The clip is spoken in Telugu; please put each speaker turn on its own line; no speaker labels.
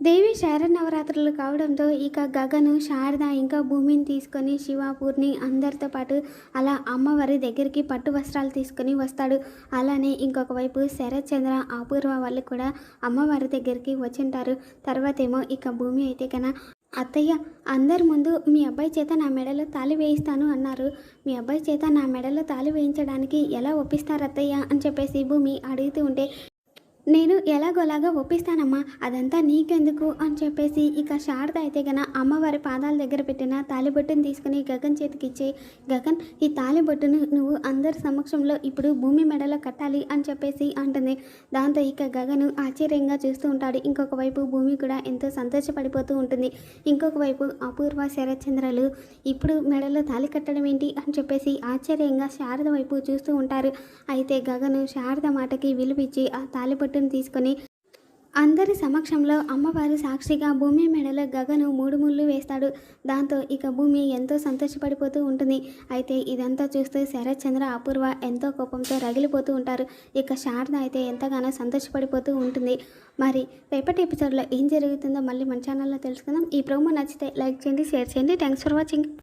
దేవి నవరాత్రులు కావడంతో ఇక గగను శారద ఇంకా భూమిని తీసుకొని శివాపూర్ని అందరితో పాటు అలా అమ్మవారి దగ్గరికి పట్టు వస్త్రాలు తీసుకొని వస్తాడు. అలానే ఇంకొక వైపు శరత్చంద్ర అపూర్వ వాళ్ళు కూడా అమ్మవారి దగ్గరికి వచ్చింటారు. తర్వాత ఏమో ఇక భూమి అయితే కన అత్తయ్య అందరి ముందు మీ అబ్బాయి చేత నా మెడలో తాళి వేయిస్తాను అన్నారు. మీ అబ్బాయి చేత నా మెడలో తాళి వేయించడానికి ఎలా ఒప్పిస్తారు అత్తయ్య? అని చెప్పేసి భూమి అడుగుతూ ఉంటే నేను ఎలాగోలాగా ఒప్పిస్తానమ్మా అదంతా నీకెందుకు? అని చెప్పేసి ఇక శారద అయితే గన అమ్మవారి పాదాల దగ్గర పెట్టిన తాలిబొట్టును తీసుకుని గగన్ చేతికి ఇచ్చే గగన్ ఈ తాలిబొట్టును నువ్వు అందరి సమక్షంలో ఇప్పుడు భూమి మెడలో కట్టాలి అని చెప్పేసి అంటుంది. దాంతో ఇక గగను ఆశ్చర్యంగా చూస్తూ ఉంటాడు. ఇంకొక వైపు భూమి కూడా ఎంతో సంతోషపడిపోతూ ఉంటుంది. ఇంకొక వైపు అపూర్వ శరత్చంద్రలు ఇప్పుడు మెడలో తాలి కట్టడం ఏంటి? అని చెప్పేసి ఆశ్చర్యంగా శారద వైపు చూస్తూ ఉంటారు. అయితే గగను శారద మాటకి విలువిచ్చి ఆ ఫోటోను తీసుకొని అందరి సమక్షంలో అమ్మవారి సాక్షిగా భూమి మెడలో గగను మూడు ముళ్ళు వేస్తాడు. దాంతో ఇక భూమి ఎంతో సంతోషపడిపోతూ ఉంటుంది. అయితే ఇదంతా చూస్తూ శరత్ చంద్ర అపూర్వ ఎంతో కోపంతో రగిలిపోతూ ఉంటారు. ఇక శారద అయితే ఎంతగానో సంతోషపడిపోతూ ఉంటుంది. మరి రేపటి ఎపిసోడ్లో ఏం జరుగుతుందో మళ్ళీ మన ఛానల్లో తెలుసుకుందాం. ఈ ప్రోమో నచ్చితే లైక్ చేయండి షేర్ చేయండి. Thanks for watching